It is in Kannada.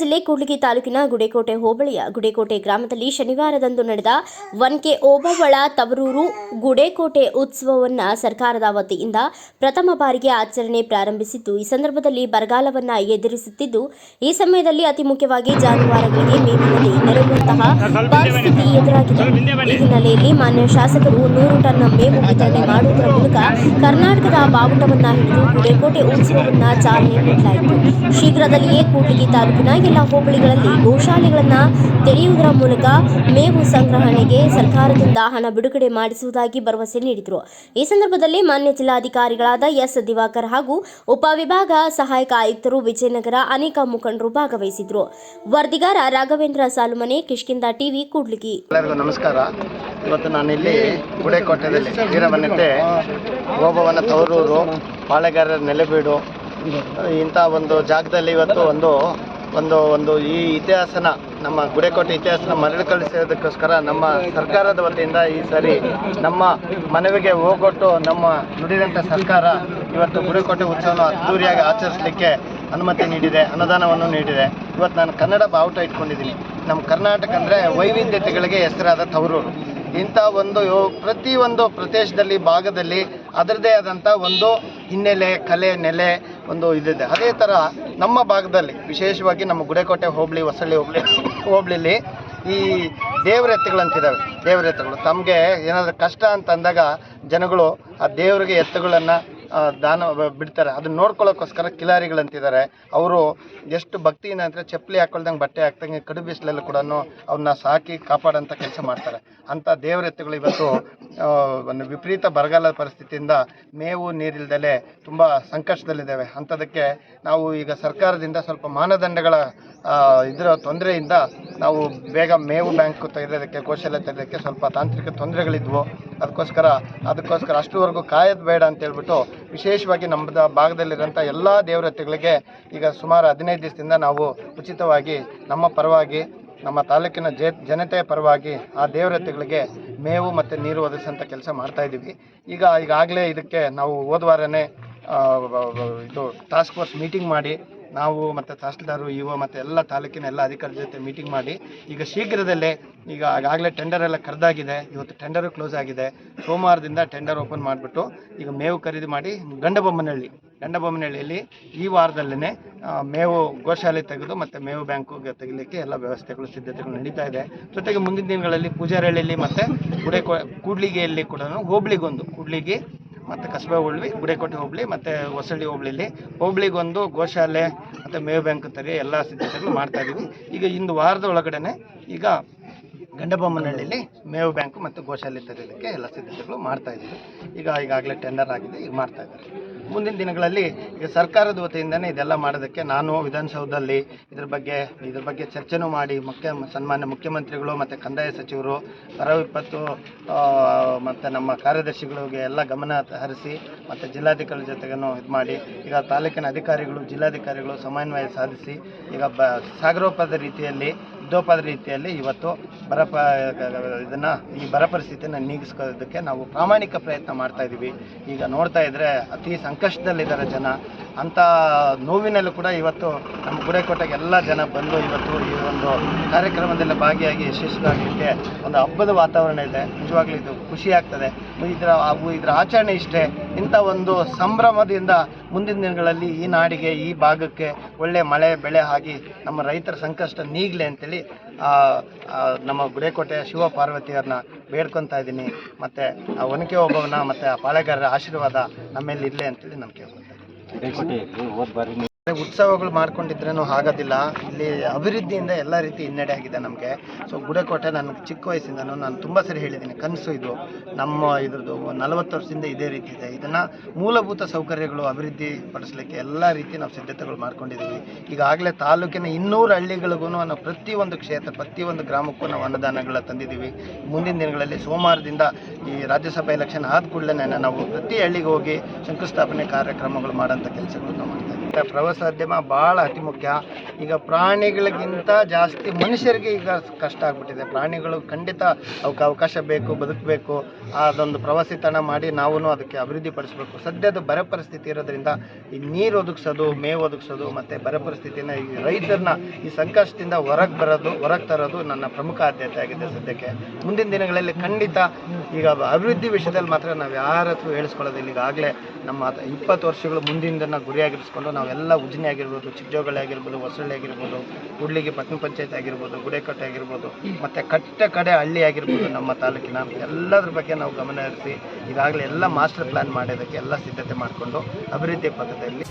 ಜಿಲ್ಲೆ ಕೂಡ್ಲಿಗಿ ತಾಲೂಕಿನ ಗುಡೇಕೋಟೆ ಹೋಬಳಿಯ ಗುಡೇಕೋಟೆ ಗ್ರಾಮದಲ್ಲಿ ಶನಿವಾರದಂದು ನಡೆದ ಒನ್ಕೆ ಓಬವ್ವಳ ತವರೂರು ಗುಡೇಕೋಟೆ ಉತ್ಸವವನ್ನ ಸರ್ಕಾರದ ವತಿಯಿಂದ ಪ್ರಥಮ ಬಾರಿಗೆ ಆಚರಣೆ ಪ್ರಾರಂಭಿಸಿದ್ದು, ಈ ಸಂದರ್ಭದಲ್ಲಿ ಬರಗಾಲವನ್ನು ಎದುರಿಸುತ್ತಿದ್ದು, ಈ ಸಮಯದಲ್ಲಿ ಅತಿ ಮುಖ್ಯವಾಗಿ ಜಾನುವಾರುಗಳಿಗೆ ಮೇವಿನಲ್ಲಿ ನೆರವುವಂತಹ ಪರಿಸ್ಥಿತಿ ಎದುರಾಗಿದೆ. ಈ ಹಿನ್ನೆಲೆಯಲ್ಲಿ ಮಾನ್ಯ ಶಾಸಕರು ನೂರು ಟನ್ ಮೇವು ವಿತರಣೆ ಮಾಡುವುದರ ಮೂಲಕ ಕರ್ನಾಟಕದ ಬಾವುಟವನ್ನು ಹಿಡಿದು ಗುಡೇಕೋಟೆ ಉತ್ಸವವನ್ನು ಚಾಲನೆ ನೀಡಲಾಯಿತು. ಶೀಘ್ರದಲ್ಲಿಯೇ ಕೂಡ್ಲಿಗಿ ತಾಲೂಕಿನ ಎಲ್ಲ ಹೋಬಳಿಗಳಲ್ಲಿ ಗೋಶಾಲೆಗಳನ್ನ ತೆರೆಯುವುದರ ಮೂಲಕ ಮೇವು ಸಂಗ್ರಹಣೆಗೆ ಸರ್ಕಾರದಿಂದ ಹಣ ಬಿಡುಗಡೆ ಮಾಡಿಸುವುದಾಗಿ ಭರವಸೆ ನೀಡಿದರು. ಈ ಸಂದರ್ಭದಲ್ಲಿ ಮಾನ್ಯ ಜಿಲ್ಲಾಧಿಕಾರಿಗಳಾದ ಎಸ್ ದಿವಾಕರ್ ಹಾಗೂ ಉಪವಿಭಾಗ ಸಹಾಯಕ ಆಯುಕ್ತರು ವಿಜಯನಗರ ಅನೇಕ ಮುಖಂಡರು ಭಾಗವಹಿಸಿದ್ರು. ವರದಿಗಾರ ರಾಘವೇಂದ್ರ ಸಾಲುಮನೆ ಕಿಷ್ಕಿಂದ ಟಿವಿ, ಕೂಡ್ಲಿಗಿ. ನಮಸ್ಕಾರ. ಇವತ್ತು ಗುಡೇಕೋಟೆಯಲ್ಲಿ ವೀರವನಿತೆ ಓಬವ್ವನ ತವರೂರು ಪಾಳೆಗಾರರ ನೆಲೆಬೀಡು ಇಂಥ ಒಂದು ಜಾಗದಲ್ಲಿ ಇವತ್ತು ಒಂದು ಒಂದು ಒಂದು ಈ ಇತಿಹಾಸನ, ನಮ್ಮ ಗುಡೆಕೋಟೆ ಇತಿಹಾಸನ ಮರಳಿಕಳಿಸೋದಕ್ಕೋಸ್ಕರ ನಮ್ಮ ಸರ್ಕಾರದ ವತಿಯಿಂದ ಈ ಸರಿ ನಮ್ಮ ಮನವಿಗೆ ಹೋಗೊಟ್ಟು ನಮ್ಮ ನುಡಿದಂಥ ಸರ್ಕಾರ ಇವತ್ತು ಗುಡೇಕೋಟೆ ಉತ್ಸವನ ಅದ್ದೂರಿಯಾಗಿ ಆಚರಿಸಲಿಕ್ಕೆ ಅನುಮತಿ ನೀಡಿದೆ, ಅನುದಾನವನ್ನು ನೀಡಿದೆ. ಇವತ್ತು ನಾನು ಕನ್ನಡ ಬಾವುಟ ಇಟ್ಕೊಂಡಿದ್ದೀನಿ. ನಮ್ಮ ಕರ್ನಾಟಕ ಅಂದರೆ ವೈವಿಧ್ಯತೆಗಳಿಗೆ ಹೆಸರಾದ ತವರೂರು. ಇಂಥ ಒಂದು ಪ್ರತಿಯೊಂದು ಪ್ರದೇಶದಲ್ಲಿ, ಭಾಗದಲ್ಲಿ ಅದರದೇ ಆದಂಥ ಒಂದು ಹಿನ್ನೆಲೆ, ಕಲೆ, ನೆಲೆ ಒಂದು ಇದಿದೆ. ಅದೇ ಥರ ನಮ್ಮ ಭಾಗದಲ್ಲಿ, ವಿಶೇಷವಾಗಿ ನಮ್ಮ ಗುಡೇಕೋಟೆ, ಹೋಬಳಿ, ಹೊಸಳ್ಳಿ, ಹೋಬಳಿ, ಹೋಬಳಿಲಿ ಈ ದೇವರ ಎತ್ತುಗಳಂತಿದ್ದಾವೆ ದೇವರ ಎತ್ತುಗಳು ತಮಗೆ ಏನಾದರೂ ಕಷ್ಟ ಅಂತ ಅಂದಾಗ ಜನಗಳು ಆ ದೇವರಿಗೆ ಎತ್ತುಗಳನ್ನು ದಾನ ಬಿಡ್ತಾರೆ. ಅದನ್ನ ನೋಡ್ಕೊಳ್ಳೋಕ್ಕೋಸ್ಕರ ಕಿಲಾರಿಗಳಂತಿದ್ದಾರೆ. ಅವರು ಎಷ್ಟು ಭಕ್ತಿಯಿಂದ ಅಂದರೆ ಚಪ್ಪಲಿ ಹಾಕೊಳ್ದಂಗೆ ಬಟ್ಟೆ ಹಾಕ್ದಂಗೆ ಕಡು ಬಿಸಿಲಲ್ಲಿ ಕೂಡ ಅವ್ರನ್ನ ಸಾಕಿ ಕಾಪಾಡೋಂಥ ಕೆಲಸ ಮಾಡ್ತಾರೆ. ಅಂಥ ದೇವರ ಎತ್ತುಗಳು ಇವತ್ತು ಒಂದು ವಿಪರೀತ ಬರಗಾಲದ ಪರಿಸ್ಥಿತಿಯಿಂದ ಮೇವು ನೀರಿಲ್ದಲೆ ತುಂಬ ಸಂಕಷ್ಟದಲ್ಲಿದ್ದಾವೆ. ಅಂಥದಕ್ಕೆ ನಾವು ಈಗ ಸರ್ಕಾರದಿಂದ ಸ್ವಲ್ಪ ಮಾನದಂಡಗಳ ಇದರ ತೊಂದರೆಯಿಂದ ನಾವು ಬೇಗ ಮೇವು ಬ್ಯಾಂಕ್ ತೆಗೆಯೋದಕ್ಕೆ ಕೌಶಲ್ಯ ತೆಗೆಯೋದಕ್ಕೆ ಸ್ವಲ್ಪ ತಾಂತ್ರಿಕ ತೊಂದರೆಗಳಿದ್ವು. ಅದಕ್ಕೋಸ್ಕರ ಅದಕ್ಕೋಸ್ಕರ ಅಷ್ಟುವರೆಗೂ ಕಾಯೋದು ಬೇಡ ಅಂತ ಹೇಳ್ಬಿಟ್ಟು ವಿಶೇಷವಾಗಿ ನಮ್ಮ ಭಾಗದಲ್ಲಿರುವಂಥ ಎಲ್ಲ ದೇವರತೆಗಳಿಗೆ ಈಗ ಸುಮಾರು ಹದಿನೈದು ದಿವಸದಿಂದ ನಾವು ಉಚಿತವಾಗಿ ನಮ್ಮ ಪರವಾಗಿ, ನಮ್ಮ ತಾಲೂಕಿನ ಜನತೆಯ ಪರವಾಗಿ ಆ ದೇವರತೆಗಳಿಗೆ ಮೇವು ಮತ್ತು ನೀರು ಒದಗಿಸುವಂಥ ಕೆಲಸ ಮಾಡ್ತಾ ಇದ್ದೀವಿ ಈಗ, ಈಗಾಗಲೇ ಇದಕ್ಕೆ ನಾವು ಹೋದ ಇದು ಟಾಸ್ಕ್ ಫೋರ್ಸ್ ಮೀಟಿಂಗ್ ಮಾಡಿ ನಾವು ಮತ್ತು ತಹಸೀಲ್ದಾರು, ಇಒ ಮತ್ತು ಎಲ್ಲ ತಾಲೂಕಿನ ಎಲ್ಲ ಅಧಿಕಾರಿಗಳ ಜೊತೆ ಮೀಟಿಂಗ್ ಮಾಡಿ, ಈಗ ಶೀಘ್ರದಲ್ಲೇ ಈಗ ಆಗಾಗಲೇ ಟೆಂಡರ್ ಎಲ್ಲ ಕರೆದಾಗಿದೆ. ಇವತ್ತು ಟೆಂಡರು ಕ್ಲೋಸ್ ಆಗಿದೆ. ಸೋಮವಾರದಿಂದ ಟೆಂಡರ್ ಓಪನ್ ಮಾಡಿಬಿಟ್ಟು ಈಗ ಮೇವು ಖರೀದಿ ಮಾಡಿ ಗಂಡಬೊಮ್ಮನಹಳ್ಳಿ, ಗಂಡಬೊಮ್ಮನಹಳ್ಳಿಯಲ್ಲಿ ಈ ವಾರದಲ್ಲೇ ಮೇವು ಗೋಶಾಲೆ ತೆಗೆದು ಮತ್ತು ಮೇವು ಬ್ಯಾಂಕು ತೆಗಿಲಿಕ್ಕೆ ಎಲ್ಲ ವ್ಯವಸ್ಥೆಗಳು, ಸಿದ್ಧತೆಗಳು ನಡೀತಾ ಇದೆ. ಜೊತೆಗೆ ಮುಂದಿನ ದಿನಗಳಲ್ಲಿ ಪೂಜಾರಹಳ್ಳಿಯಲ್ಲಿ ಮತ್ತು ಗುಡೆ ಕೂಡ್ಲಿಗೆಯಲ್ಲಿ ಕೂಡ ಹೋಬ್ಳಿಗೊಂದು, ಕೂಡ್ಲಿಗಿ ಮತ್ತು ಕಸಬೆ ಹೋಬಳಿ ಗುಡೇಕೋಟೆ ಹೋಬಳಿ, ಮತ್ತು ಹೊಸಳ್ಳಿ ಹೋಬಳಿಲಿ. ಹೋಬಳಿಗೊಂದು ಗೋಶಾಲೆ ಮತ್ತು ಮೇವು ಬ್ಯಾಂಕ್ ತರಿ ಎಲ್ಲ ಸಿದ್ಧತೆಗಳು ಮಾಡ್ತಾ ಇದ್ದೀವಿ ಈಗ ಇಂದು ವಾರದ ಒಳಗಡೆ ಈಗ ಗಂಡಬೊಮ್ಮನಹಳ್ಳಿಲಿ ಮೇವು ಬ್ಯಾಂಕು ಮತ್ತು ಗೋಶಾಲೆ ತೆರೆಯೋದಕ್ಕೆ ಎಲ್ಲ ಸಿದ್ಧತೆಗಳು ಮಾಡ್ತಾ ಇದ್ದೀವಿ ಈಗ ಈಗಾಗಲೇ ಟೆಂಡರ್ ಆಗಿದೆ, ಈಗ ಮಾಡ್ತಾ ಇದ್ದಾರೆ. ಮುಂದಿನ ದಿನಗಳಲ್ಲಿ ಈಗ ಸರ್ಕಾರದ ವತಿಯಿಂದನೇ ಇದೆಲ್ಲ ಮಾಡೋದಕ್ಕೆ ನಾನು ವಿಧಾನಸೌಧದಲ್ಲಿ ಇದ್ರ ಬಗ್ಗೆ ಇದ್ರ ಬಗ್ಗೆ ಚರ್ಚೆನೂ ಮಾಡಿ ಮುಖ್ಯ, ಸನ್ಮಾನ್ಯ ಮುಖ್ಯಮಂತ್ರಿಗಳು ಮತ್ತು ಕಂದಾಯ ಸಚಿವರು, ಬರ ವಿಪತ್ತು ಮತ್ತು ನಮ್ಮ ಕಾರ್ಯದರ್ಶಿಗಳಿಗೆ ಎಲ್ಲ ಗಮನ ಹರಿಸಿ ಮತ್ತು ಜಿಲ್ಲಾಧಿಕಾರಿ ಜೊತೆಗೂ ಇದು ಮಾಡಿ ಈಗ ತಾಲೂಕಿನ ಅಧಿಕಾರಿಗಳು, ಜಿಲ್ಲಾಧಿಕಾರಿಗಳು ಸಮನ್ವಯ ಸಾಧಿಸಿ ಈಗ ಬ, ಸಾಗರೋಪದ ರೀತಿಯಲ್ಲಿ ಯುದ್ಧೋಪಾದ ರೀತಿಯಲ್ಲಿ ಇವತ್ತು ಬರ ಇದನ್ನ, ಈ ಬರ ಪರಿಸ್ಥಿತಿಯನ್ನು ನೀಗಿಸ್ಕೋದಕ್ಕೆ ನಾವು ಪ್ರಾಮಾಣಿಕ ಪ್ರಯತ್ನ ಮಾಡ್ತಾ ಇದ್ದೀವಿ ಈಗ ನೋಡ್ತಾ ಇದ್ದರೆ ಅತಿ ಸಂಕಷ್ಟದಲ್ಲಿದ್ದಾರೆ ಜನ. ಅಂಥ ನೋವಿನಲ್ಲೂ ಕೂಡ ಇವತ್ತು ನಮ್ಮ ಗುಡೇಕೋಟೆಗೆ ಎಲ್ಲ ಜನ ಬಂದು ಇವತ್ತು ಈ ಒಂದು ಕಾರ್ಯಕ್ರಮದಲ್ಲಿ ಭಾಗಿಯಾಗಿ ಯಶಸ್ವಿಯಾಗಲಿಕ್ಕೆ ಒಂದು ಹಬ್ಬದ ವಾತಾವರಣ ಇದೆ. ನಿಜವಾಗ್ಲೂ ಇದು ಖುಷಿ ಆಗ್ತದೆ. ಇದರ ಇದರ ಆಚರಣೆ ಇಷ್ಟೇ. ಇಂಥ ಒಂದು ಸಂಭ್ರಮದಿಂದ ಮುಂದಿನ ದಿನಗಳಲ್ಲಿ ಈ ನಾಡಿಗೆ, ಈ ಭಾಗಕ್ಕೆ ಒಳ್ಳೆ ಮಳೆ, ಬೆಳೆ ಆಗಿ ನಮ್ಮ ರೈತರ ಸಂಕಷ್ಟ ನೀಗಲಿ ಅಂತೇಳಿ ನಮ್ಮ ಗುಡೇಕೋಟೆ ಶಿವ ಪಾರ್ವತಿಯವ್ರನ್ನ ಬೇಡ್ಕೊತಾ ಇದ್ದೀನಿ. ಮತ್ತು ಆ ಒನಕೆ ಒಬ್ಬವನ ಮತ್ತು ಆ ಪಾಳೆಗಾರರ ಆಶೀರ್ವಾದ ನಮ್ಮೇಲೆ ಇರಲಿ ಅಂತೇಳಿ ನಾನು ಕೇಳ್ಕೊತಾ ಇದ್ದೀನಿ ಉತ್ಸವಗಳು ಮಾಡ್ಕೊಂಡಿದ್ರೂ ಆಗೋದಿಲ್ಲ ಇಲ್ಲಿ ಅಭಿವೃದ್ಧಿಯಿಂದ ಎಲ್ಲ ರೀತಿ ಹಿನ್ನಡೆ ಆಗಿದೆ ನಮಗೆ. ಸೊ ಗುಡಕೋಟೆ ನಾನು ಚಿಕ್ಕ ವಯಸ್ಸಿಂದನೂ ನಾನು ತುಂಬ ಸರಿ ಹೇಳಿದ್ದೀನಿ, ಕನಸು ಇದು. ನಮ್ಮ ಇದ್ರದ್ದು ನಲವತ್ತು ವರ್ಷದಿಂದ ಇದೇ ರೀತಿ ಇದೆ. ಇದನ್ನು ಮೂಲಭೂತ ಸೌಕರ್ಯಗಳು ಅಭಿವೃದ್ಧಿ ಪಡಿಸಲಿಕ್ಕೆ ಎಲ್ಲ ರೀತಿ ನಾವು ಸಿದ್ಧತೆಗಳು ಮಾಡ್ಕೊಂಡಿದ್ದೀವಿ. ಈಗಾಗಲೇ ತಾಲೂಕಿನ ಇನ್ನೂರು ಹಳ್ಳಿಗಳಿಗೂ ನಾವು ಪ್ರತಿಯೊಂದು ಕ್ಷೇತ್ರ, ಪ್ರತಿಯೊಂದು ಗ್ರಾಮಕ್ಕೂ ನಾವು ಅನ್ನದಾನಗಳ ತಂದಿದ್ದೀವಿ. ಮುಂದಿನ ದಿನಗಳಲ್ಲಿ ಸೋಮವಾರದಿಂದ ಈ ರಾಜ್ಯಸಭಾ ಎಲೆಕ್ಷನ್ ಆದ ಕೂಡಲೇ ನಾವು ಪ್ರತಿ ಹಳ್ಳಿಗೆ ಹೋಗಿ ಶಂಕುಸ್ಥಾಪನೆ ಕಾರ್ಯಕ್ರಮಗಳು ಮಾಡೋಂಥ ಕೆಲಸಗಳನ್ನು ಮಾಡ್ತಾ ಇದ್ದೀವಿ. ಪ್ರವಾಸ ಪ್ರವಾಸೋದ್ಯಮ ಭಾಳ ಅತಿ ಮುಖ್ಯ. ಈಗ ಪ್ರಾಣಿಗಳಿಗಿಂತ ಜಾಸ್ತಿ ಮನುಷ್ಯರಿಗೆ ಈಗ ಕಷ್ಟ ಆಗ್ಬಿಟ್ಟಿದೆ. ಪ್ರಾಣಿಗಳು ಖಂಡಿತ ಅವಕ್ಕೆ ಅವಕಾಶ ಬೇಕು, ಬದುಕಬೇಕು. ಅದೊಂದು ಪ್ರವಾಸಿ ತಾಣ ಮಾಡಿ ನಾವು ಅದಕ್ಕೆ ಅಭಿವೃದ್ಧಿ ಪಡಿಸ್ಬೇಕು. ಸದ್ಯದ ಬರ ಪರಿಸ್ಥಿತಿ ಇರೋದ್ರಿಂದ ಈ ನೀರು ಒದಗಿಸೋದು, ಮೇವು ಒದಗಿಸೋದು ಮತ್ತು ಬರ ಪರಿಸ್ಥಿತಿನ ಈ ರೈತರನ್ನ ಈ ಸಂಕಷ್ಟದಿಂದ ಹೊರಗೆ ಬರೋದು, ಹೊರಗೆ ತರೋದು ನನ್ನ ಪ್ರಮುಖ ಆದ್ಯತೆ ಆಗಿದೆ ಸದ್ಯಕ್ಕೆ. ಮುಂದಿನ ದಿನಗಳಲ್ಲಿ ಖಂಡಿತ ಈಗ ಅಭಿವೃದ್ಧಿ ವಿಷಯದಲ್ಲಿ ಮಾತ್ರ ನಾವು ಯಾರ ಹತ್ರ ಹೇಳಿಸ್ಕೊಳ್ಳೋದಿಲ್ಲ. ಈಗಾಗಲೇ ನಮ್ಮ ಇಪ್ಪತ್ತು ವರ್ಷಗಳು ಮುಂದಿನ ಗುರಿಯಾಗಿರಿಸ್ಕೊಂಡು ನಾವೆಲ್ಲ ಉಜ್ನಿ ಆಗಿರ್ಬೋದು ಚಿಕ್ಕಜೋಗಳಿ ಆಗಿರ್ಬೋದು, ಹೊಸಳ್ಳಿ ಆಗಿರ್ಬೋದು ಕೂಡ್ಲಿಗಿ ಪಟ್ಟಣ ಪಂಚಾಯತ್ ಆಗಿರ್ಬೋದು, ಗುಡೇಕಟ್ಟೆ ಆಗಿರ್ಬೋದು, ಮತ್ತು ಕಟ್ಟ ಕಡೆ ಹಳ್ಳಿ ಆಗಿರ್ಬೋದು ನಮ್ಮ ತಾಲೂಕಿನ ಎಲ್ಲದ್ರ ಬಗ್ಗೆ ನಾವು ಗಮನ ಹರಿಸಿ ಈಗಾಗಲೇ ಎಲ್ಲ ಮಾಸ್ಟರ್ ಪ್ಲ್ಯಾನ್ ಮಾಡೋದಕ್ಕೆ ಎಲ್ಲ ಸಿದ್ಧತೆ ಮಾಡಿಕೊಂಡು ಅಭಿವೃದ್ಧಿ ಪಥದಲ್ಲಿ